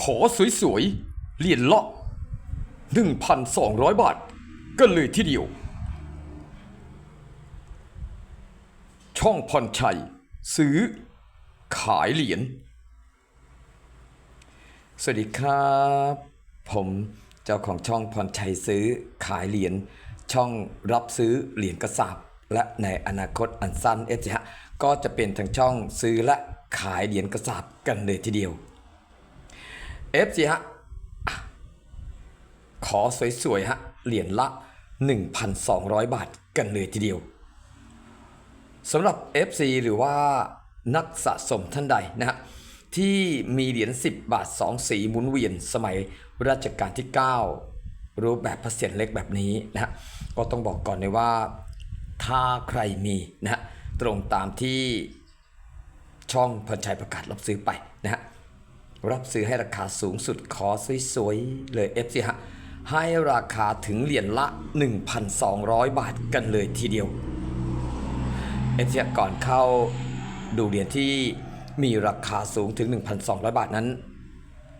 ขอสวยๆ เหรียญละ 1,200 บาท กันเลยทีเดียว ช่องพรชัย ซื้อ ขายเหรียญ สวัสดีครับ ผมเจ้าของช่องพรชัยซื้อขายเหรียญ ช่องรับซื้อเหรียญกระสาบและในอนาคตอันสั้นเอสฮะก็จะเป็นทั้งช่องซื้อและขายเหรียญกระสาบกันเลยทีเดียว เอฟซีฮะ ขอสวยๆฮะ เหรียญละ 1,200 บาทกันเลยทีเดียวสำหรับ FC หรือว่านักสะสมท่านใดนะฮะที่มีเหรียญ10 บาท 2 สีหมุนเวียนสมัยรัชกาลที่ 9 รูปแบบพระเศียรเล็กแบบนี้นะฮะก็ต้องบอกก่อนเลยว่า ถ้าใครมีนะฮะตรงตามที่ช่องพรชัยประกาศรับซื้อไปนะฮะ รับซื้อให้ราคาสูงสุดขอสวยๆ เลย FC ฮะให้ราคาถึงเหรียญละ 1,200 บาทกันเลยทีเดียวเอฟเซียก่อนเข้าดูเหรียญที่มีราคาสูงถึง 1,200 บาทนั้น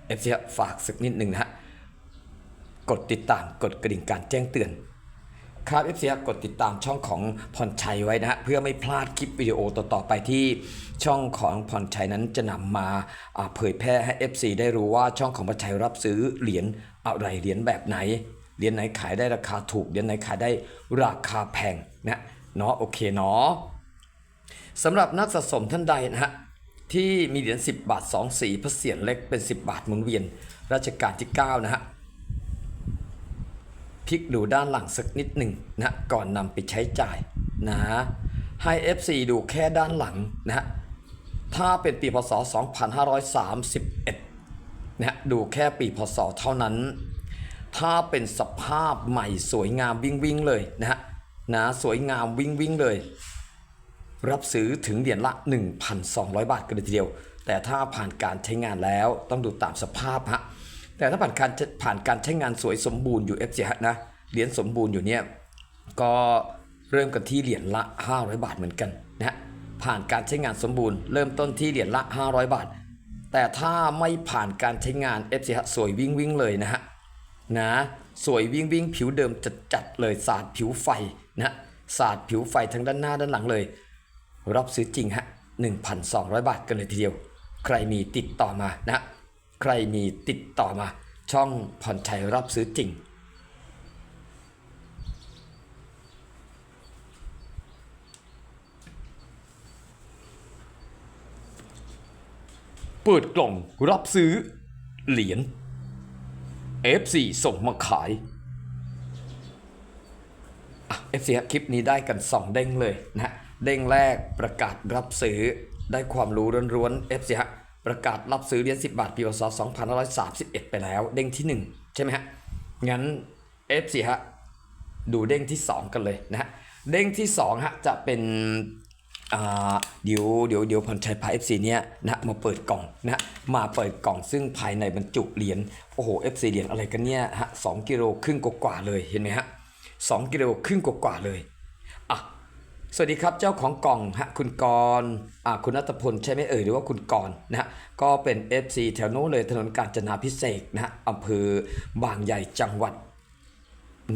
เอฟเซียฝากสักนิดหนึ่งนะฮะ กดติดตามกดกระดิ่งการแจ้งเตือน ครับเอฟซีกดติดตามช่องของพรชัยไว้นะเพื่อไม่พลาดคลิปวิดีโอต่อๆไปที่ช่องของพรชัยนั้นจะนำมาอ่าเผยแพร่ให้ FC ได้รู้ว่าช่องของพรชัยรับซื้อเหรียญอะไรเหรียญแบบไหนเหรียญไหนขายได้ราคาถูกเหรียญไหนขายได้ราคาแพงนะเนาะโอเคเนาะสำหรับนักสะสมท่านใดนะฮะที่มีเหรียญ10 บาท 2 สีพระเศียรเล็กเป็น 10 บาทหมุนเวียนรัชกาลที่ 9 นะฮะ พลิกดูด้านหลังสักนิดหนึ่งนะก่อนนำไปใช้จ่ายนะให้ FC ดูแค่ด้านหลังนะฮะถ้าเป็นปีพศ 2531นะฮะดูแค่ปีพศเท่านั้น ถ้าเป็นสภาพใหม่สวยงามวิ่งวิ่งเลยนะฮะนะสวยงามวิ่งวิ่งเลย รับซื้อถึงเหรียญละ 1,200 บาทกันเลยทีเดียว แต่ถ้าผ่านการใช้งานแล้วต้องดูตามสภาพฮะ แต่ถ้าผ่านการผ่านการใช้งานสวยสมบูรณ์อยู่ FC ฮะนะเหรียญสมบูรณ์อยู่เนี่ยก็เริ่มกันที่เหรียญละ 500 บาทเหมือนกันนะฮะผ่านการใช้งานสมบูรณ์เริ่มต้นที่เหรียญละ 500 บาท แต่ถ้าไม่ผ่านการใช้งาน FC ฮะสวยวิ่งวิ่งเลยนะฮะนะสวยวิ่งวิ่งผิวเดิมจัดจัดเลยสาดผิวไฟนะสาดผิวไฟทั้งด้านหน้าด้านหลังเลย รับซื้อจริงฮะ1,200 บาทกันเลยทีเดียว ใครมีติดต่อมานะ ใครมีติดต่อมา ช่องพรชัยรับซื้อจริง เปิดกล่องรับซื้อ เหรียญ F4 ส่งมาขาย FC ฮะคลิปนี้ได้กัน2เด้งเลยนะ เด้งแรกประกาศรับซื้อได้ความรู้ร้วนๆ FC ฮะ ประกาศรับซื้อเหรียญ10 บาทปีพศ2531 ไปแล้ว เด้งที่ 1 ใช่ไหมฮะ งั้น FC ฮะ ดูเด้งที่ 2 กันเลยนะฮะ เด้งที่2ฮะจะเป็นอ่าเดี๋ยวเดี๋ยวเดี๋ยวพรชัยพาเอฟซีเนี่ยนะมาเปิดกล่องนะมาเปิดกล่องซึ่งภายในบรรจุเหรียญโอ้โหเอฟซีเหรียญอะไรกันเนี่ยฮะสองกิโลครึ่งกว่าเลยเห็นไหมฮะสองกิโลครึ่งกว่าเลย สวัสดีครับเจ้าของกล่องฮะคุณกรณ์อ่าคุณนัทพลใช่ไหมเอ่ยหรือว่าคุณกรณ์นะฮะก็เป็น FC แถวโน้นเลยถนนกาญจนาพิเศษนะฮะอำเภอบางใหญ่จังหวัด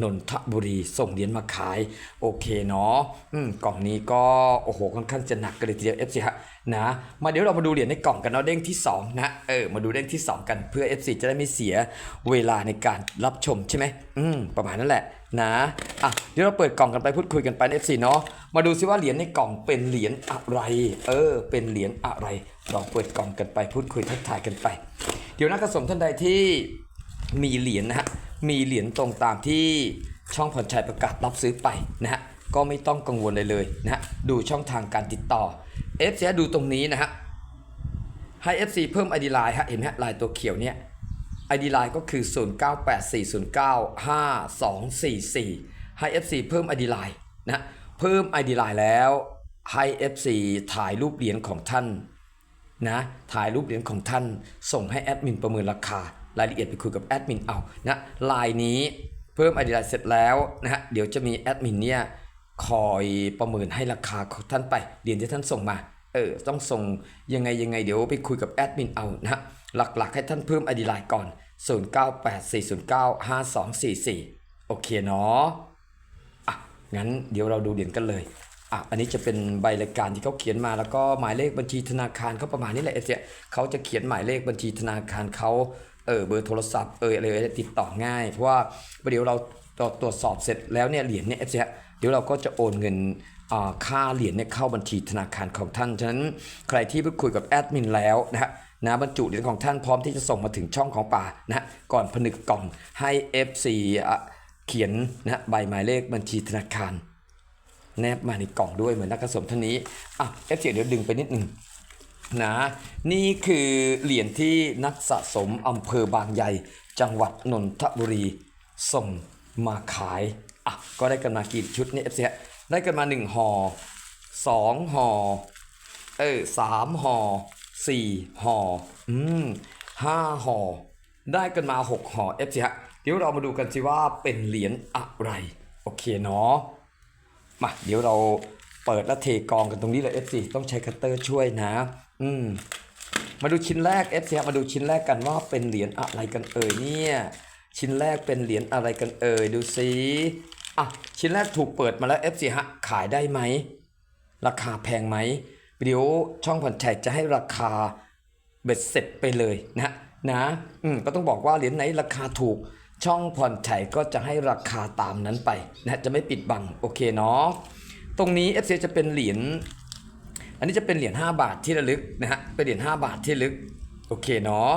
นนทบุรีส่งเหรียญมาขาย โอเคเนาะอืมกล่องนี้ก็ โอ้โหค่อนข้างจะหนักกันเลยทีเดียว FC ฮะนะมาเดี๋ยวเรามาดูเหรียญในกล่องกันเนาะเด้งที่2นะเออมาดูเด้งที่ 2 กันเพื่อ FC จะได้ไม่เสียเวลาในการรับชมใช่ไหมอืมประมาณนั้นแหละนะอะเดี๋ยวเราเปิดกล่องกันไปพูดคุยกันไป FC เนาะมาดูซิว่าเหรียญในกล่องเป็นเหรียญอะไร เออ เป็นเหรียญอะไรลองเปิดกล่องกันไปพูดคุยทักทายกันไป เดี๋ยวนักกระสมท่านใดที่มีเหรียญนะฮะมีเหรียญตรงตามที่ช่องพรชัยประกาศรับซื้อไปนะฮะก็ไม่ต้องกังวลเลยเลยนะฮะดูช่องทางการติดต่อ FC ดูตรงนี้นะฮะ ให้ FC เพิ่ม ID Line ฮะ เห็นไหมฮะลายตัวเขียวเนี่ย ID Line ก็คือ 0984095244 ให้ FC เพิ่ม ID Line นะฮะเพิ่ม ID Line แล้วให้ FC ถ่ายรูปเหรียญของท่านนะถ่ายรูปเหรียญของท่าน ส่งให้แอดมินประเมินราคา รายละเอียดไปคุยกับแอดมินเอานะลายนี้เพิ่มไอดียเสร็จแล้วนะฮะเดี๋ยวจะมีแอดมินเนี่ย คอยประเมินให้ราคาท่านไปเหรียญที่ท่านส่งมาเออต้องส่งยังไงยังไงเดี๋ยวไปคุยกับแอดมินเอานะหลักๆ ให้ท่านเพิ่ม ID ไลน์ก่อน 0984095244 โอเคเนาะอะงั้นเดี๋ยวเราดูเหรียญกันเลยอะอันนี้จะเป็นใบรายการที่เขาเขียนมาแล้วก็หมายเลขบัญชีธนาคารเขาประมาณนี้แหละเอเซียเขาจะเขียนหมายเลขบัญชีธนาคารเขาเออเบอร์โทรศัพท์เอออะไรติดต่อง่าย เพราะว่าเดี๋ยวเราตรวจสอบเสร็จแล้วเนี่ยเหรียญเนี่ยเอเซีย เดี๋ยวเราก็จะโอนเงินค่าเหรียญเนี่ยเข้าบัญชีธนาคารของท่าน ฉะนั้นใครที่เพิ่งคุยกับแอดมินแล้วนะฮะนะบรรจุเหรียญของท่านพร้อมที่จะส่งมาถึงช่องของป่านะก่อนผนึกกล่องให้ FC อ่เขียนนะใบหมายเลขบัญชีธนาคาร แนบมาในกล่องด้วยเหมือนนักผสมท่านนี้อะเอฟเเดี๋ยวดึงไปนิดหนึ่งนะนี่คือเหรียญที่นักสะสมอำเภอบางใหญ่ จังหวัดนนทบุรีส่งมาขาย อะก็ได้กันมากี่ชุดเนี่ยเอฟเได้กันมา1ห่อ2ห่อเออสามห่อสี่ห่ออืมห้าห่อได้กันมาหกห่อเอฟซีฮะเดี๋ยวเรามาดูกันสิว่าเป็นเหรียญอะไรโอเคเนาะมาเดี๋ยวเราเปิดและเทกองกันตรงนี้เลย FC ต้องใช้คัตเตอร์ช่วยนะ อืมมาดูชิ้นแรก FC ครับมาดูชิ้นแรกกันว่าเป็นเหรียญอะไรกันเอ่ยเนี่ย ชิ้นแรกเป็นเหรียญอะไรกันเอ่ยดูสิอะชิ้นแรกถูกเปิดมาแล้ว FC ฮะขายได้ไหม ราคาแพงไหมเดี๋ยวช่องผ่อนแชร์จะให้ราคาเบ็ดเสร็จไปเลยนะนะอืมก็ต้องบอกว่าเหรียญไหนราคาถูกช่องผ่อนไฉก็จะให้ราคาตามนั้นไปนะจะไม่ปิดบังโอเคเนาะตรงนี้ FC จะเป็นเหรียญอันนี้จะเป็นเหรียญ5บาทที่ระลึกนะฮะเป็นเหรียญ5บาทที่ลึกโอเคเนาะ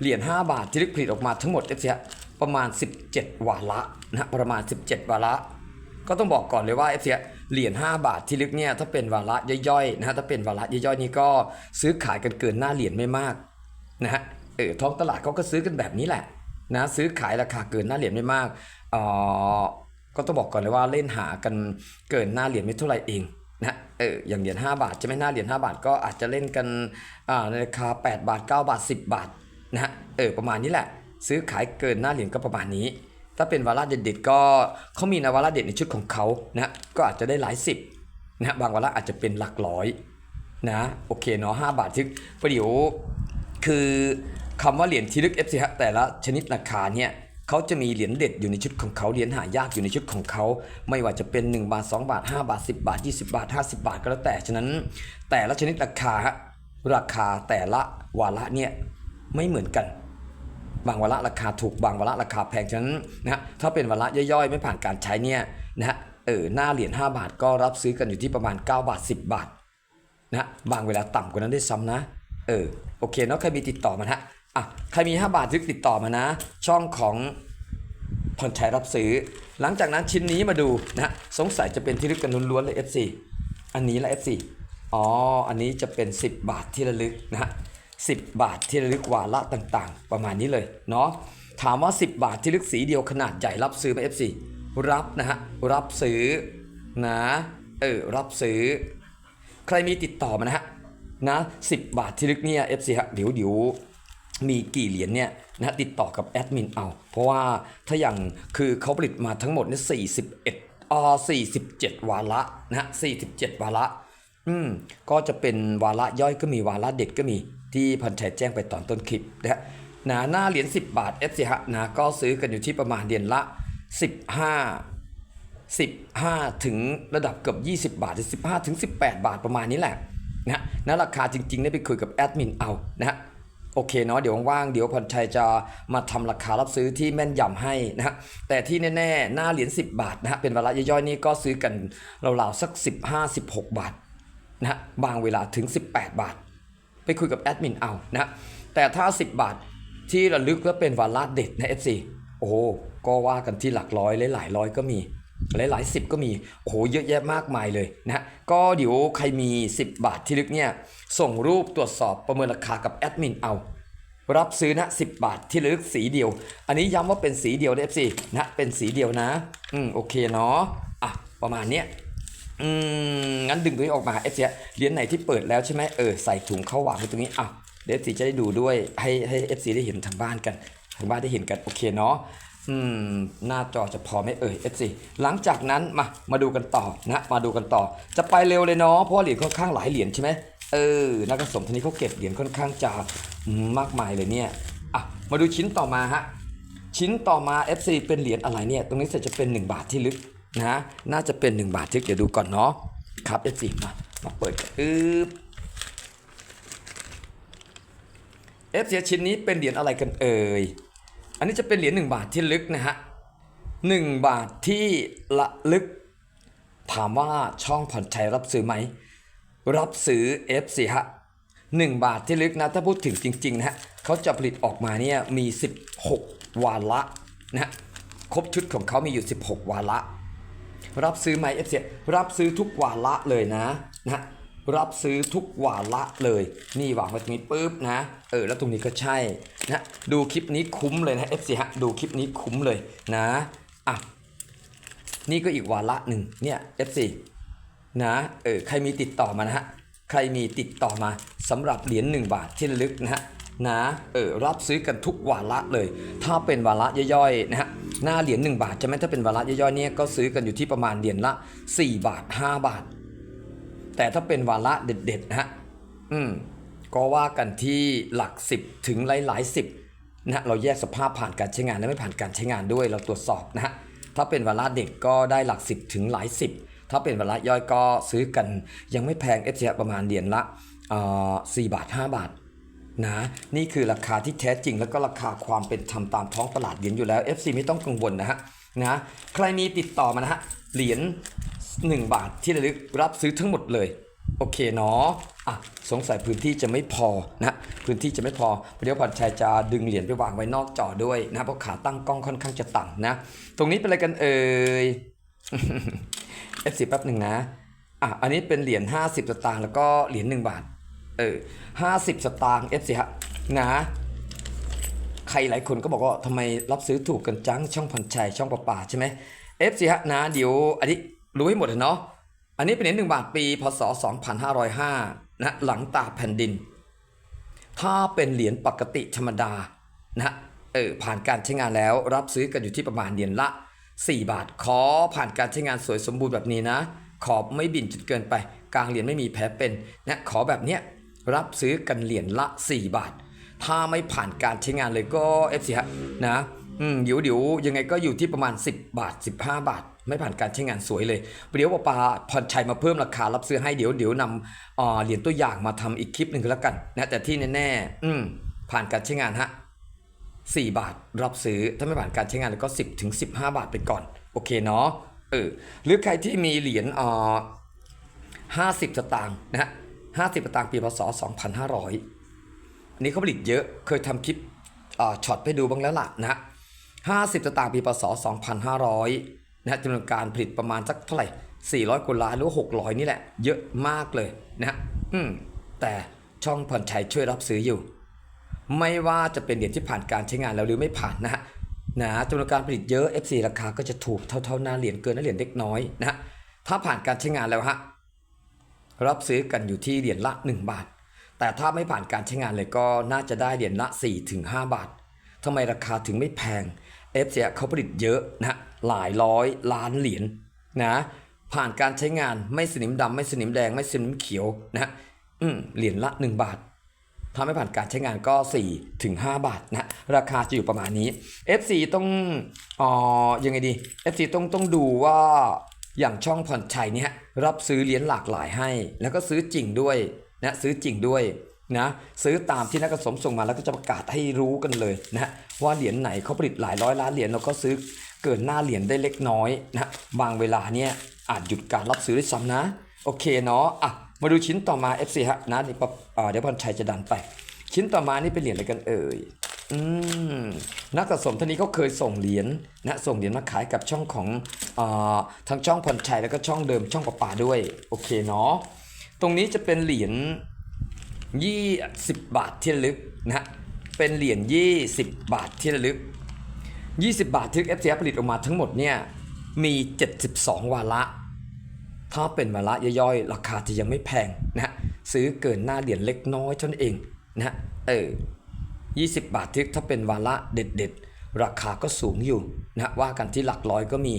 เหรียญ5บาทที่ลึกผลิตออกมาทั้งหมด FC ประมาณ 17 วาระนะฮะประมาณ 17 วาระ ก็ต้องบอกก่อนเลยว่า FC เหรียญ5บาทที่ลึกเนี่ยถ้าเป็นวาระย่อยๆนะฮะถ้าเป็นวาระย่อยๆนี่ก็ซื้อขายกันเกินหน้าเหรียญไม่มากนะฮะเออท้องตลาดเขาก็ซื้อกันแบบนี้แหละนะซื้อขายราคาเกินหน้าเหรียญไม่มากอ่อก็ต้องบอกก่อนเลยว่าเล่นหากันเกินหน้าเหรียญไม่เท่าไหร่เองนะเอออย่างเหรียญ5บาทใช่ไหมหน้าเหรียญ5บาทก็อาจจะเล่นกันอ่าในราคา 8 บาท 9 บาท 10 บาท นะฮะเออประมาณนี้แหละ ซื้อขายเกินหน้าเหรียญก็ประมาณนี้ ถ้าเป็นวาระเด็ดๆก็เขามีนะวาระเด็ดในชุดของเขานะก็อาจจะได้หลายสิบนะฮะบางวาระอาจจะเป็นหลักร้อยนะโอเคเนาะห้าบาททึกประเดี๋ยวคือคำว่าเหรียญที่ลึก FC ฮะแต่ละชนิดราคาเนี่ยเขาจะมีเหรียญเด็ดอยู่ในชุดของเขาเหรียญหายากอยู่ในชุดของเขา ไม่ว่าจะเป็น 1 บาท 2 บาท 5 บาท 10 บาท 20 บาท 50 บาทก็แล้วแต่ ฉะนั้นแต่ละชนิดราคาราคาแต่ละวาระเนี่ย ไม่เหมือนกัน บางวาระราคาถูกบางวาระราคาแพงฉะนั้นนะฮะถ้าเป็นวาระย่อยๆ ไม่ผ่านการใช้เนี่ยนะฮะเออหน้าเหรียญ5บาทก็รับซื้อกันอยู่ที่ประมาณ 9 บาท 10 บาทนะฮะบางเวลาต่ำกว่านั้นได้ซ้ำนะเออโอเคเนาะใครมีติดต่อมาฮะอะใครมี 5 บาททึกติดต่อมานะ ช่องของพรชัยรับซื้อ หลังจากนั้นชิ้นนี้มาดูนะฮะสงสัยจะเป็นที่ลึกกันล้วนๆเลย FC อันนี้ละ FC อ๋อ อันนี้จะเป็น 10 บาทที่ระลึกนะฮะ 10 บาทที่ระลึกวาระต่างๆ ประมาณนี้เลยเนาะถามว่า 10 บาทที่ลึกสีเดียวขนาดใหญ่รับซื้อไหม FC รับนะฮะรับซื้อนะเออรับซื้อ ใครมีติดต่อมานะฮะนะ10บาทที่ลึกเนี่ย FC ฮะเดี๋ยวเดี๋ยวมีกี่เหรียญเนี่ยนะติดต่อกับแอดมินเอา เพราะว่าถ้าอย่างคือเขาผลิตมาทั้งหมดเนี่ย41อ๋อ47วาระนะฮะ47วาระ อืมก็จะเป็นวาระย่อยก็มีวาระเด็ดก็มี ที่พันชัยแจ้งไปตอนต้นคลิปนะฮะหนะหน้าเหรียญ10 บาท f อฮะนะก็ซื้อกันอยู่ที่ประมาณเหรียญละ 15 15 ถึงระดับเกือบ 20 บาทหรือ15 ถึง 18 บาทประมาณนี้แหละนะฮะนะราคาจริงๆได้ไปคุยกับแอดมินเอานะฮะโอเคเนาะเดี๋ยวว่างๆเดี๋ยวพันชัยจะมาทำราคารับซื้อที่แม่นยำให้นะฮะแต่ที่แน่ๆ หน้าเหรียญ10 บาทนะฮะเป็นวาระย่อยๆนี่ก็ซื้อกันราวๆสัก 15-16 บาทนะฮะบางเวลาถึง 18 บาท ไปคุยกับแอดมินเอานะแต่ถ้า 10 บาทที่ระลึกแล้วเป็นวาระเด็ดใน FC โอ้โหก็ว่ากันที่หลักร้อยหลายร้อยก็มีหลายๆสิบก็มีโอ้โหเยอะแยะมากมายเลยนะก็เดี๋ยวใครมี 10 บาทที่ลึกเนี่ยส่งรูปตรวจสอบประเมินราคากับแอดมินเอารับซื้อนะ10 บาทที่ระลึกสีเดียว อันนี้ย้ำว่าเป็นสีเดียวนะ FC นะเป็นสีเดียวนะ อืมโอเคเนาะอะประมาณเนี้ย อืมงั้นดึงตรงนี้ออกมาเอฟซีเหรียญไหนที่เปิดแล้วใช่ไหมเออใส่ถุงเข้าวางไว้ตรงนี้อะเดี๋ยวเอฟซีจะได้ดูด้วยให้ให้เอฟซีได้เห็นทางบ้านกันทางบ้านได้เห็นกันโอเคเนาะอืมหน้าจอจะพอไหมเอ่ยเอฟซีหลังจากนั้นมามาดูกันต่อนะมาดูกันต่อ จะไปเร็วเลยเนาะเพราะว่าเหรียญค่อนข้างหลายเหรียญใช่ไหมเออนักสะสมท่านนี้เขาเก็บเหรียญค่อนข้างจะมากมายเลยเนี่ยอะมาดูชิ้นต่อมาฮะชิ้นต่อมา FC เป็นเหรียญอะไรเนี่ย ตรงนี้จะเป็น 1 บาทที่ลึก นะน่าจะเป็น 1 บาทที่เดี๋ยวดูก่อนเนาะครับ FC มามาเปิดกันอึ๊บเอฟเสียชิ้นนี้เป็นเหรียญอะไรกันเอ่ยอันนี้จะเป็นเหรียญหนึ่งบาทที่ลึกนะฮะหนึ่งบาทที่ละลึก ถามว่าช่องผ่อนชัยรับซื้อไหม รับซื้อ F4 ฮะหนึ่งบาทที่ลึกนะถ้าพูดถึงจริงๆนะฮะเขาจะผลิตออกมาเนี่ยมี 16 วาระนะฮะครบชุดของเขามีอยู่ 16 วาระ รับซื้อไหม F4 รับซื้อทุกวาระเลยนะนะรับซื้อทุกวาระเลย นี่วางไว้ตรงนี้ปุ๊บนะเออแล้วตรงนี้ก็ใช่นะดูคลิปนี้คุ้มเลยนะ F4 ฮะดูคลิปนี้คุ้มเลยนะอะนี่ก็อีกวาระหนึ่งเนี่ย F4 นะเออใครมีติดต่อมานะฮะใครมีติดต่อมาสำหรับเหรียญ1บาทที่ลึกนะฮะ นะเออรับซื้อกันทุกวาระเลย ถ้าเป็นวาระย่อยๆนะฮะหน้าเหรียญ1บาทใช่ไหมถ้าเป็นวาระย่อยๆเนี่ยก็ซื้อกันอยู่ที่ประมาณเหรียญละ 4 บาท 5 บาท แต่ถ้าเป็นวาระเด็ดๆนะฮะอืมก็ว่ากันที่หลัก 10 ถึงหลายๆสิบนะเราแยกสภาพผ่านการใช้งานและไม่ผ่านการใช้งานด้วยเราตรวจสอบนะฮะถ้าเป็นวาระเด็กก็ได้หลัก 10 ถึงหลายสิบถ้าเป็นวาระย่อยก็ซื้อกันยังไม่แพง f อประมาณเหรียญละเอ่บาท 5 บาท นะนี่คือราคาที่แท้จริง แล้วก็ราคาความเป็นธรรมตามท้องตลาดเหรียญอยู่แล้ว FC ไม่ต้องกังวลนะฮะนะใครมีติดต่อมานะฮะเหรียญ1 บาทที่ระลึกรับซื้อทั้งหมดเลย โอเคเนาะอะสงสัยพื้นที่จะไม่พอนะพื้นที่จะไม่พอเดี๋ยวผ่อนชัยจะดึงเหรียญไปวางไว้นอกจอด้วยนะเพราะขาตั้งกล้องค่อนข้างจะต่ำนะ ตรงนี้เป็นอะไรกันเอ่ย F10 แป๊บหนึ่งนะอะอันนี้เป็นเหรียญ50สตางค์แล้วก็เหรียญ1บาท เออ50สตางค์ F10 ฮะนะใครหลายคนก็บอกว่าทำไมรับซื้อถูกกันจังช่องพันชัยช่องประป่าใช่ไหม F10 ฮะนะเดี๋ยวอันนี้รู้ให้หมดเลยเนาะอันนี้เป็นเหรียญ1บาทปีพศ2505นะหลังตาแผ่นดิน ถ้าเป็นเหรียญปกติธรรมดานะเออผ่านการใช้งานแล้วรับซื้อกันอยู่ที่ประมาณเหรียญละ 4 บาท ขอผ่านการใช้งานสวยสมบูรณ์แบบนี้นะ ขอบไม่บิ่นจุดเกินไป กลางเหรียญไม่มีแผลเป็นนะขอแบบเนี้ย รับซื้อกันเหรียญละ 4 บาท ถ้าไม่ผ่านการใช้งานเลยก็เอฟซีฮะนะอืมเดี๋ยวเดี๋ยวยังไงก็อยู่ที่ประมาณ 10 บาท 15 บาท ไม่ผ่านการใช้งานสวยเลยเดี๋ยวปาปาพรชัยมาเพิ่มราคารับซื้อให้เดี๋ยวเดี๋ยวนำเหรียญตัวอย่างมาทำอีกคลิปหนึ่งก็แล้วกันนะแต่ที่แน่ๆอืมผ่านการใช้งานฮะ4บาทรับซื้อถ้าไม่ผ่านการใช้งานแล้วก็ 10ถึง15 บาทไปก่อน โอเคเนาะเออหรือใครที่มีเหรียญอ่า50 สตางค์นะฮะ 50สตางค์ปีพศ 2500 อันนี้เขาผลิตเยอะ เคยทำคลิปอ่าช็อตไปดูบ้างแล้วล่ะนะฮะ50สตางค์ปีพศ 2500นะฮะจำนวนการผลิตประมาณสักเท่าไหร่ 400กว่าล้านหรือว่า600 นี่แหละ เยอะมากเลยนะฮะอืมแต่ช่องผ่อนชัยช่วยรับซื้ออยู่ ไม่ว่าจะเป็นเหรียญที่ผ่านการใช้งานแล้วหรือไม่ผ่านนะฮะนะจำนวนการผลิตเยอะ FC ราคาก็จะถูกเท่าๆหน้าเหรียญเกินหน้าเหรียญเล็กน้อยนะฮะถ้าผ่านการใช้งานแล้วฮะ รับซื้อกันอยู่ที่เหรียญละ 1 บาท แต่ถ้าไม่ผ่านการใช้งานเลยก็น่าจะได้เหรียญละ4ถึง5บาททำไมราคาถึงไม่แพง FC เขาผลิตเยอะนะหลายร้อยล้านเหรียญนะ ผ่านการใช้งานไม่สนิมดำไม่สนิมแดงไม่สนิมเขียวนะเหรียญละ 1 บาทถ้าไม่ผ่านการใช้งานก็ 4 ถึง 5 บาทนะ ราคาจะอยู่ประมาณนี้ FC ต้องอ๋อยังไงดี FC ต้องต้องดูว่า อย่างช่องผ่อนชัยเนี่ยรับซื้อเหรียญหลากหลายให้ แล้วก็ซื้อจริงด้วยนะซื้อจริงด้วยนะซื้อตามที่นักผสมส่งมาแล้วก็จะประกาศให้รู้กันเลยนะว่าเหรียญไหนเขาผลิตหลายร้อยล้านเหรียญเราก็ซื้อเกินหน้าเหรียญได้เล็กน้อยนะบางเวลาเนี่ยอาจหยุดการรับซื้อได้ซ้ำนะ โอเคเนาะอะมาดูชิ้นต่อมา FC ฮะนะเดี๋ยวปะอ่าเดี๋ยวพรชัยจะดันไป ชิ้นต่อมานี่เป็นเหรียญอะไรกันเอ่ย อืมนักสะสมท่านนี้เขาเคยส่งเหรียญนะส่งเหรียญมาขายกับช่องของอาทางช่องพรชัยแล้วก็ช่องเดิมช่องประปาด้วยโอเคเนาะตรงนี้จะเป็นเหรียญยี่สิบบาทที่ลึกนะเป็นเหรียญยี่สิบบาทที่ลึก20บบาทที่ FTF ผลิตออกมาทั้งหมดเนี่ยมี72วาระ ถ้าเป็นวาระย่อยๆ ราคาจะยังไม่แพงนะซื้อเกินหน้าเหรียญเล็กน้อยเท่านั้นเองนะเออ 20 บาททึกถ้าเป็นวาระเด็ดๆ ราคาก็สูงอยู่นะฮะว่ากันที่หลักร้อยก็มี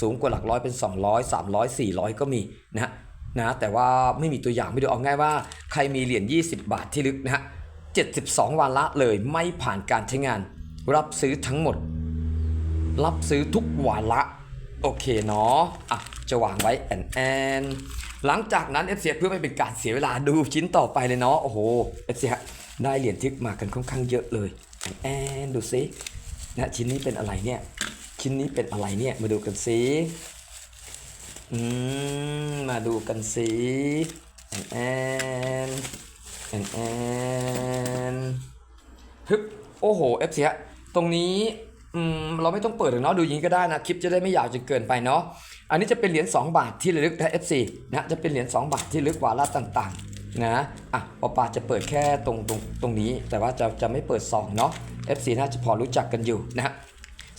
สูงกว่าหลักร้อยเป็น 200 300 400 ก็มีนะฮะนะแต่ว่าไม่มีตัวอย่างไม่ดูเอาง่ายว่า ใครมีเหรียญ20 บาทที่ลึกนะฮะ72วันละเลยไม่ผ่านการใช้งาน รับซื้อทั้งหมด รับซื้อทุกวาระ โอเคเนาะอะจะวางไว้แอนแอนหลังจากนั้นเอฟซียเพื่อไม่เป็นการเสียเวลาดูชิ้นต่อไปเลยเนาะโอ้โหเอฟซี ได้เหรียญทิกมากันค่อนข้างเยอะเลยแอนดูซินะชิ้นนี้เป็นอะไรเนี่ยชิ้นนี้เป็นอะไรเนี่ยมาดูกันซิอืมมาดูกันซิแอนแอนแอนแอนฮึบโอ้โหเอฟซีตรงนี้อืมเราไม่ต้องเปิดหรอกเนาะดูอยางนี้ก็ได้นะคลิปจะได้ไม่ยาวจนเกินไปเนาะอันนี้จะเป็นเหรียญ2บาทที่ระลึกนะ FC นะจะเป็นเหรียญ2บาทที่ลึกกว่าระต่างๆ นะอะปอปาจะเปิดแค่ตรงตรงตรงนี้ แต่ว่าจะจะไม่เปิด2เนาะ FC น่าจะพอรู้จักกันอยู่นะ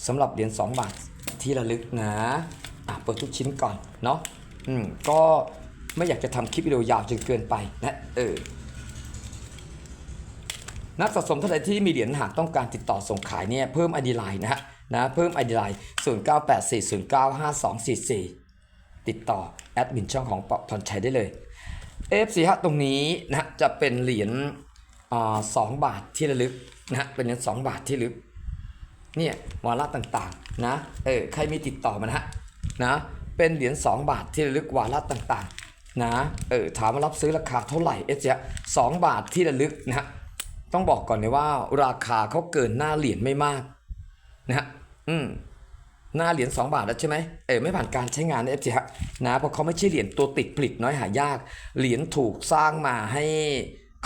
สำหรับเหรียญ2บาทที่ระลึกนะอะเปิดทุกชิ้นก่อนเนาะอืมก็ไม่อยากจะทำคลิปวิดีโอยาวจนเกินไปนะเออนักสะสมท่านใดที่มีเหรียญหากต้องการติดต่อส่งขายเนี่ยเพิ่ม ID Line นะฮะนะเพิ่ม ID Line 0984095244 ติดต่อแอดมินช่องของปอพรชัยได้เลย F4 ฮะตรงนี้นะจะเป็นเหรียญสองบาทที่ระลึกนะเป็นเหรียญสองบาทที่ลึกเนี่ยวาระต่างๆนะเออใครมีติดต่อมานะฮะนะเป็นเหรียญ2บาทที่ระลึกวาระต่างๆนะเออถามว่ารับซื้อราคาเท่าไหร่เอสเนี่ยสองบาทที่ระลึกนะต้องบอกก่อนเลยว่าราคาเขาเกินหน้าเหรียญไม่มากนะอืม หน้าเหรียญ2บาทแล้วใช่ไหมเออไม่ผ่านการใช้งานเอฟซีฮะนะเพราะเขาไม่ใช่เหรียญตัวติดผลิตน้อยหายาก เหรียญถูกสร้างมาให้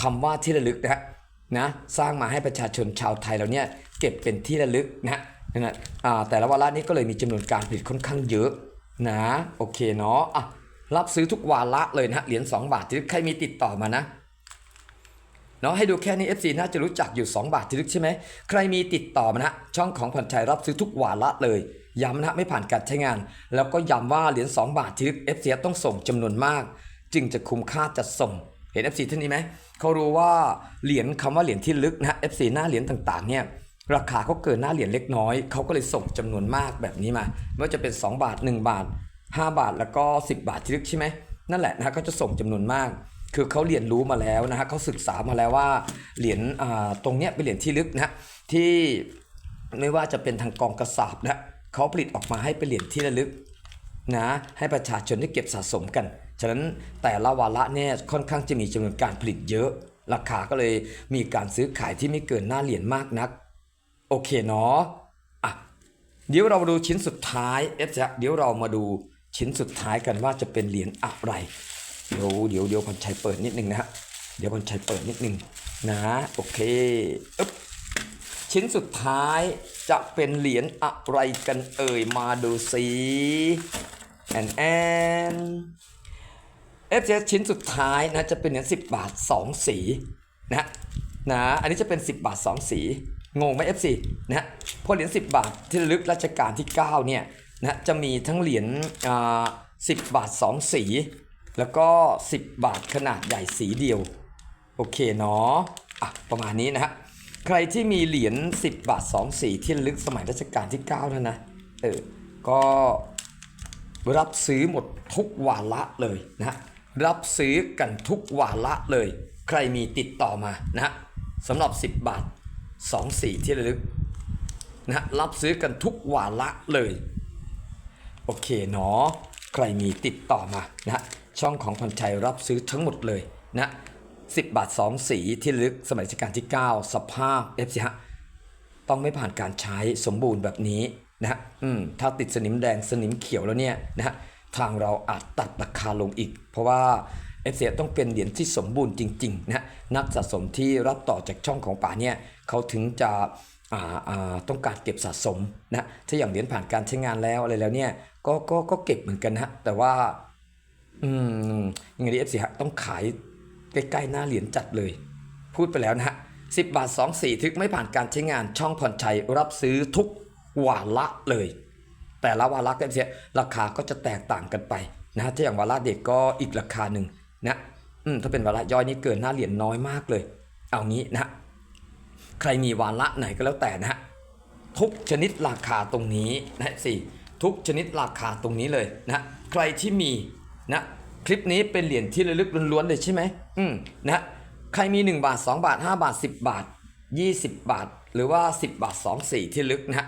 คำว่าที่ระลึกนะฮะนะสร้างมาให้ประชาชนชาวไทยเราเนี่ยเก็บเป็นที่ระลึกนะนั่นนะอ่าแต่ละวาระนี้ก็เลยมีจำนวนการผลิตค่อนข้างเยอะนะโอเคเนาะอะรับซื้อทุกวาระเลยนะเหรียญ2บาทที่ใครมีติดต่อมานะเนาะให้ดูแค่นี้ FC น่าจะรู้จักอยู่ 2 บาทที่ลึกใช่ไหมใครมีติดต่อมานะฮะช่องของผ่อนชัยรับซื้อทุกวาระเลย ย้ำนะฮะไม่ผ่านการใช้งาน แล้วก็ย้ำว่าเหรียญ2 บาทที่ลึก FC ต้องส่งจำนวนมาก จึงจะคุ้มค่าจัดส่งเห็น FC ท่านนี้ไหมเขารู้ว่าเหรียญคำว่าเหรียญที่ลึกนะ FC หน้าเหรียญต่างๆเนี่ยราคาเขาเกินหน้าเหรียญเล็กน้อยเขาก็เลยส่งจำนวนมากแบบนี้มาไม่ว่าจะเป็น 2 บาท 1 บาท 5 บาทแล้วก็ 10 บาทที่ลึกใช่ไหมนั่นแหละนะฮะเขาจะส่งจำนวนมาก คือเขาเรียนรู้มาแล้วนะฮะเขาศึกษามาแล้วว่าเหรียญตรงเนี้ยเป็นเหรียญที่ลึกนะที่ไม่ว่าจะเป็นทางกองกระสาบนะ เขาผลิตออกมาให้เป็นเหรียญที่ระลึกนะให้ประชาชนได้เก็บสะสมกัน ฉะนั้นแต่ละวาระเนี่ยค่อนข้างจะมีจำนวนการผลิตเยอะ ราคาก็เลยมีการซื้อขายที่ไม่เกินหน้าเหรียญมากนัก โอเคเนาะอะเดี๋ยวเรามาดูชิ้นสุดท้ายเอฟจะเดี๋ยวเรามาดูชิ้นสุดท้ายกันว่าจะเป็นเหรียญอะไร เดี๋ยวเดี๋ยวเดี๋ยวพรชัยเปิดนิดนึงนะฮะเดี๋ยวพรชัยเปิดนิดนึงนะโอเคอึ๊บ ชิ้นสุดท้ายจะเป็นเหรียญอะไรกันเอ่ยมาดูสิแอนแอนเอฟชิ้นสุดท้ายนะจะเป็นเหรียญ10บาท2สีนะนะอันนี้จะเป็น 10 บาท 2 สี งงไหม FC นะฮะเพราะเหรียญ10 บาทที่ลึกรัชกาลที่ 9 เนี่ยนะจะมีทั้งเหรียญอ่า10บาท 2 สี แล้วก็ 10 บาทขนาดใหญ่สีเดียว โอเคเนาะอะประมาณนี้นะฮะ ใครที่มีเหรียญ10 บาท 2 สีที่ลึกสมัยรัชกาลที่9นั่นนะเออก็รับซื้อหมดทุกวาระเลยนะรับซื้อกันทุกวาระเลย ใครมีติดต่อมานะสำหรับ 10 บาท 2 สีที่ลึกนะรับซื้อกันทุกวาระเลย โอเคเนาะใครมีติดต่อมานะฮะช่องของพันชัยรับซื้อทั้งหมดเลยนะ 10 บาท 2 สีที่ลึกสมัยรัชกาลที่ 9 สภาพ f อฮะต้องไม่ผ่านการใช้สมบูรณ์แบบนี้นะฮะอืมถ้าติดสนิมแดงสนิมเขียวแล้วเนี่ยนะฮะทางเราอาจตัดราคาลงอีก เพราะว่า f อต้องเป็นเหรียญที่สมบูรณ์จริงๆนะนักสะสมที่รับต่อจากช่องของป่าเนี่ยเขาถึงจะต้องการเก็บสะสมนะถ้าอย่างเหรียญผ่านการใช้งานแล้วอะไรแล้วเนี่ยก็ก็ก็เก็บเหมือนกันนะแต่ว่าอืมอย่างนี้เอฟซีต้องขาย ใกล้ๆหน้าเหรียญจัดเลย พูดไปแล้วนะฮะสิบาทสองสี่ทึกไม่ผ่านการใช้งานช่องผ่อนชัยรับซื้อทุกวาระเลย แต่ละวาระก็เสียราคาก็จะแตกต่างกันไปนะฮะถ้าอย่างวาระเด็กก็อีกราคาหนึ่งนะอืมถ้าเป็นวาระย่อยนี่เกินหน้าเหรียญน้อยมากเลย เอางี้นะฮะใครมีวาระไหนก็แล้วแต่นะฮะทุกชนิดราคาตรงนี้นะสี่ทุกชนิดราคาตรงนี้เลยนะใครที่มีนะ คลิปนี้เป็นเหรียญที่ระลึกล้วนๆเลยใช่ไหมอืมนะใครมี 1 บาท 2 บาท 5 บาท 10 บาท 20 บาท หรือว่า 10 บาท 2 4 ที่ลึกนะฮะ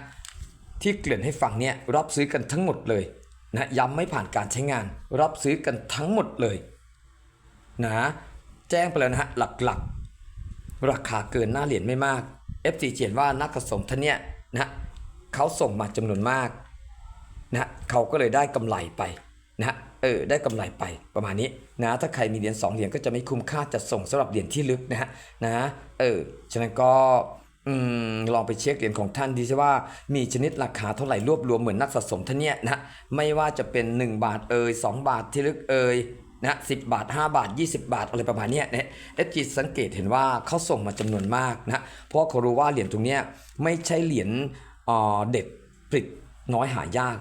ที่เกลื่อนให้ฟังเนี่ยรับซื้อกันทั้งหมดเลยนะย้ำไม่ผ่านการใช้งาน รับซื้อกันทั้งหมดเลยนะแจ้งไปแล้วนะฮะหลักๆ ราคาเกินหน้าเหรียญไม่มาก FG เขียนว่านักสะสมท่านเนี่ยนะฮะเขาส่งมาจำนวนมากนะฮะเขาก็เลยได้กำไรไปนะ เออได้กำไรไปประมาณนี้นะถ้าใครมีเหรียญ2เหรียญก็จะไม่คุ้มค่าจัดส่งสำหรับเหรียญที่ลึกนะฮะนะเออฉะนั้นก็อลองไปเช็คเหรียญของท่านดีซิว่ามีชนิดราคาเท่าไหร่รวบรวมเหมือนนักสะสมท่านเนี่ยนะไม่ว่าจะเป็น 1 บาทเอย2 บาทที่ลึกเอยนะสิบาท 5 บาท 20 บาทอะไรประมาณเนี้ยนะเอฟจีสังเกตเห็นว่าเขาส่งมาจำนวนมากนะเพราะเขารู้ว่าเหรียญตรงเนี้ยไม่ใช่เหรียญเเด็ดผลิตน้อยหายาก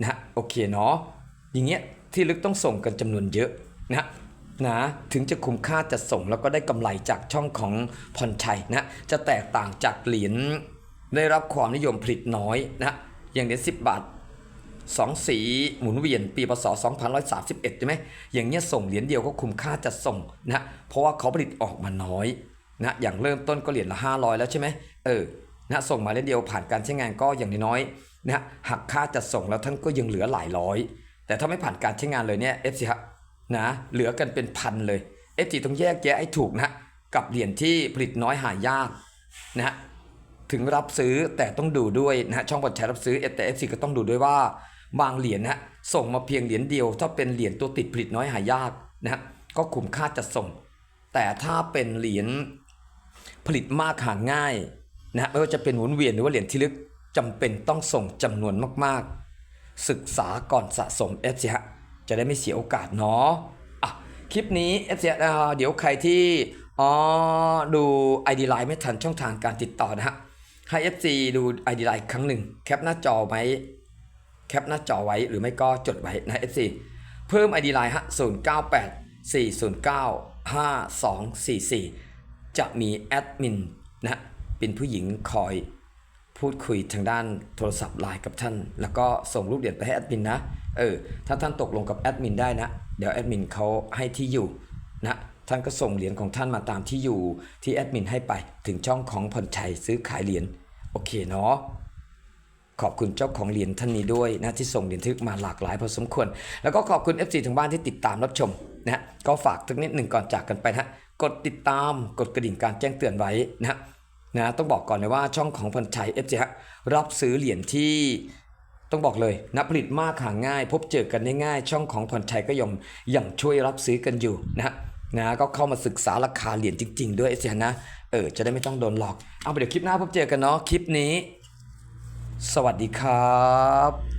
นะฮะโอเคเนาะอย่างเงี้ย ที่ลึกต้องส่งกันจำนวนเยอะนะนะถึงจะคุ้มค่าจะส่งแล้วก็ได้กำไรจากช่องของพรชัยนะจะแตกต่างจากเหรียญได้รับความนิยมผลิตน้อยนะอย่างเหรียญ10 บาทสองสีหมุนเวียนปีพศ2131ใช่ไหมอย่างเงี้ยส่งเหรียญเดียวก็คุ้มค่าจะส่งนะเพราะว่าเขาผลิตออกมาน้อยนะอย่างเริ่มต้นก็เหรียญละ 500 แล้วใช่ไหมเออนะส่งมาเหรียญเดียวผ่านการใช้งานก็อย่างน้อยๆนะหักค่าจัดส่งแล้วท่านก็ยังเหลือหลายร้อย แต่ถ้าไม่ผ่านการใช้งานเลยเนี่ยเอฟซีฮะนะเหลือกันเป็นพันเลยเอฟซีต้องแยกแยะให้ถูกนะกับเหรียญที่ผลิตน้อยหายากนะถึงรับซื้อแต่ต้องดูด้วยนะช่องบอลแชร์รับซื้อแต่เอฟซีก็ต้องดูด้วยว่าบางเหรียญนะส่งมาเพียงเหรียญเดียว ถ้าเป็นเหรียญตัวติดผลิตน้อยหายากนะก็คุ้มค่าจะส่ง แต่ถ้าเป็นเหรียญผลิตมากหาง่ายนะฮะไม่ว่าจะเป็นหมุนเวียนหรือว่าเหรียญที่ลึกจำเป็นต้องส่งจำนวนมากๆ ศึกษาก่อนสะสมเอฟซีฮะจะได้ไม่เสียโอกาสเนาะอะคลิปนี้เอฟซีเดี๋ยวใครที่อ๋อดู ID Line ไม่ทันช่องทางการติดต่อนะฮะให้ FC ดู ID Line ครั้งหนึ่งแคปหน้าจอไว้แคปหน้าจอไว้หรือไม่ก็จดไว้นะ FC เพิ่ม ID Line ฮะ098 409 5244 จะมีแอดมินนะเป็นผู้หญิงคอย พูดคุยทางด้านโทรศัพท์ไลน์กับท่าน แล้วก็ส่งรูปเหรียญไปให้แอดมินนะ เออ ถ้าท่านตกลงกับแอดมินได้นะ เดี๋ยวแอดมินเขาให้ที่อยู่นะ ท่านก็ส่งเหรียญของท่านมาตามที่อยู่ที่แอดมินให้ไปถึงช่องของพรชัยซื้อขายเหรียญ โอเคเนาะ ขอบคุณเจ้าของเหรียญท่านนี้ด้วยนะที่ส่งเหรียญทึกมาหลากหลายพอสมควร แล้วก็ขอบคุณ FC ทางบ้านที่ติดตามรับชมนะก็ฝากสักนิดหนึ่งก่อนจากกันไปนะกดติดตาม กดกระดิ่งการแจ้งเตือนไว้นะ นะต้องบอกก่อนเลยว่าช่องของพันชัย FC ฮะรับซื้อเหรียญที่ต้องบอกเลยนับผลิตมากหาง่าย พบเจอกันได้ง่าย ช่องของพันชัยก็ยังยังช่วยรับซื้อกันอยู่นะฮะนะก็เข้ามาศึกษาราคาเหรียญจริง ๆ ด้วยเอฟซีนะเออจะได้ไม่ต้องโดนหลอก เอาไปเดี๋ยวคลิปหน้าพบเจอกันเนาะคลิปนี้ สวัสดีครับ